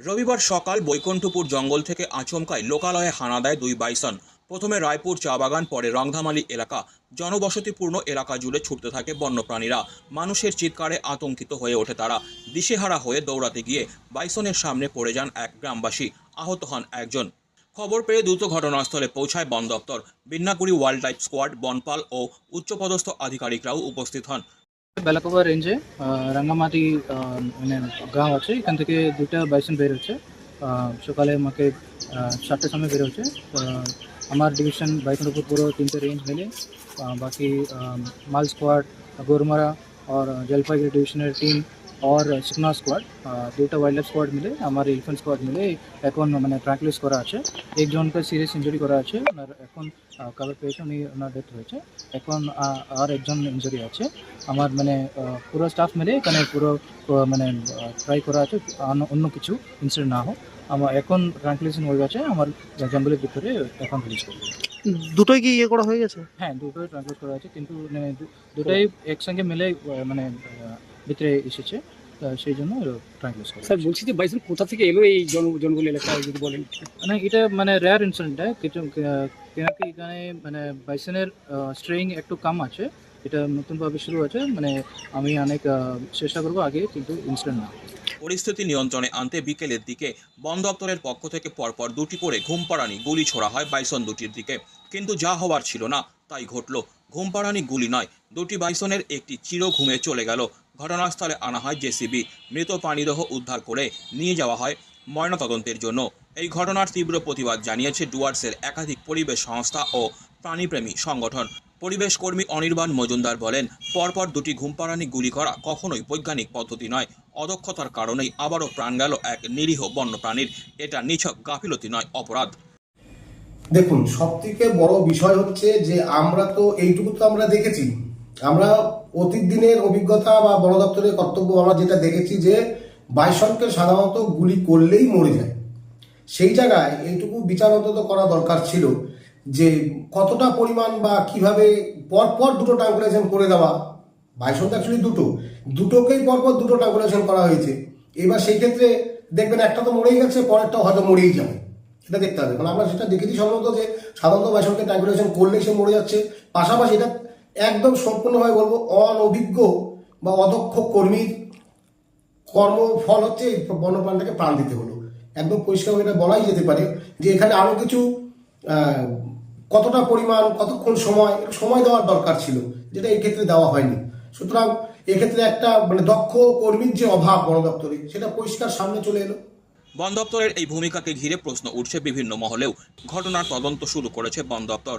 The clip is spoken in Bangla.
রবিবার সকাল বৈকুণ্ঠপুর জঙ্গল থেকে আচমকায় লোকালয়ে হানা দেয় দুই বাইসন। প্রথমে রায়পুর চা বাগান, পরে রংধামালি এলাকা। জনবসতিপূর্ণ এলাকা জুড়ে ছুটতে থাকে বন্যপ্রাণীরা। মানুষের চিৎকারে আতঙ্কিত হয়ে ওঠে তারা। দিশেহারা হয়ে দৌড়াতে গিয়ে বাইসনের সামনে পড়ে যান এক গ্রামবাসী। আহত হন একজন। খবর পেয়ে দ্রুত ঘটনাস্থলে পৌঁছায় বন দপ্তর। বিন্নাকুড়ি ওয়াইল্ড লাইফ স্কোয়াড, বনপাল ও উচ্চপদস্থ আধিকারিকরাও উপস্থিত হন। বেলাকোবা রেঞ্জে রাঙ্গামাটি মানে গ্রাম আছে, এখান থেকে দুটা বাইসন বের হচ্ছে। সকালে আমাকে চারটের সময় বের হচ্ছে। আমার ডিভিশন বাইকুণ্ঠপুর পুরো তিনটে রেঞ্জ মিলে। বাকি মাল স্কোয়াড গোরমারা, আর, জলপাইগুড়ি ডিভিশনের টিম और সুকনা স্কোয়াড দুটা ওয়াইল্ড লাইফ স্কোয়াড মিলে আমার এলিফেন্ট স্কোয়াড মিলে এখন মানে ট্র্যাকলিস করা আছে একজনকে সিরিয়াস ইঞ্জুরি করা আছে ওনার এখন কভার পেয়েছে উনি ওনার ডেথ হয়েছে এখন আর একজন ইঞ্জুরি আছে আমার মানে পুরো স্টাফ মিলে এখানে পুরো মানে ট্রাই করা আছে অন্য- কিছু ইনসিডেন্ট না হোক আমার এখন ট্রান্সলেশন হয়ে গেছে আমার জঙ্গলের ভিতরে এখন রিলিজ করব দুটোই কি ইয়ে করা হয়ে গেছে? হ্যাঁ দুটোই ট্রান্সলেট করা আছে কিন্তু মানে দুটোই একসঙ্গে মিলে মানে ভিতরে এসেছে সেই জন্য ট্রান্সলেট করা স্যার বলছি যে বাইসন কোথা থেকে এলো এই জন জনবহুল এলাকায় যদি বলেন? মানে এটা মানে রেয়ার ইনসিডেন্ট কিছু কেন কি এখানে মানে বাইসনের স্ট্রেইং একটু কম আছে এটা নতুনভাবে শুরু আছে মানে আমি অনেক চেষ্টা করব আগে কিন্তু ইনসিডেন্ট না। পরিস্থিতি নিয়ন্ত্রণে আনতে বিকেলের দিকে বন দপ্তরের পক্ষ থেকে পরপর দুটি করে ঘুমপাড়ানি গুলি ছোড়া হয় বাইসন দুটির দিকে। কিন্তু যা হওয়ার ছিল না তাই ঘটল। ঘুমপাড়ানি গুলি নয় দুটি বাইসনের একটি চির ঘুমে চলে গেল। ঘটনাস্থলে আনা হয় জেসিবি। মৃত প্রাণীদেহ উদ্ধার করে নিয়ে যাওয়া হয় ময়নাতদন্তের জন্য। এই ঘটনার তীব্র প্রতিবাদ জানিয়েছে ডুয়ার্সের একাধিক পরিবেশ সংস্থা ও প্রাণীপ্রেমী সংগঠন। পরিবেশ কর্মী অনির্বাণ মজুমদার বলেন, পরপর দুটি ঘুমপাড়ানি গুলি করা কখনোই বৈজ্ঞানিক পদ্ধতি নয়। অদক্ষতার কারণেই আবারও প্রাণ গেল এক নিরীহ বন্যপ্রাণীর। এটা নিছক গাফিলতি নয়, অপরাধ। দেখুন সব থেকে বড় বিষয় হচ্ছে যে আমরা তো এইটুকু তো আমরা দেখেছি। আমরা অতীত দিনের অভিজ্ঞতা বা বন দপ্তরের কর্তব্য আমরা যেটা দেখেছি যে বাইসনকে সাধারণত গুলি করলেই মরে যায়। সেই জায়গায় এইটুকু বিচার অন্তত করা দরকার ছিল যে কতটা পরিমাণ বা কীভাবে পরপর দুটো ট্রাঙ্কুলেশন করে দেওয়া। বাইসন তো অ্যাকচুয়ালি দুটো। দুটোকেই পরপর দুটো ট্রাঙ্কুলেশন করা হয়েছে। এবার সেই ক্ষেত্রে দেখবেন একটা তো মরেই গেছে পরেরটা হয়তো মরেই যাবে। সেটা দেখতে হবে। কারণ আমরা সেটা দেখেছি সম্ভবত যে সাধারণত বাইসনকে ট্রাঙ্কুলেশন করলেই সে মরে যাচ্ছে। পাশাপাশি এটা একদম সম্পূর্ণভাবে বলব অনভিজ্ঞ বা অদক্ষ কর্মীর কর্মফল হচ্ছে বন্যপ্রাণটাকে প্রাণ দিতে হলো। একদম পরিষ্কার এটা বলাই যেতে পারে যে এখানে আরও কিছু কতটা পরিমাণ, কতক্ষণ সময় সময় দেওয়ার দরকার ছিল, যেটা এই ক্ষেত্রে দেওয়া হয়নি। সুতরাং এক্ষেত্রে একটা মানে দক্ষ কর্মীর যে অভাব বন দপ্তরে সেটা পরিষ্কার সামনে চলে এলো। বন দপ্তরের এই ভূমিকাকে ঘিরে প্রশ্ন উঠছে বিভিন্ন মহলেও। ঘটনার তদন্ত শুরু করেছে বন দপ্তর।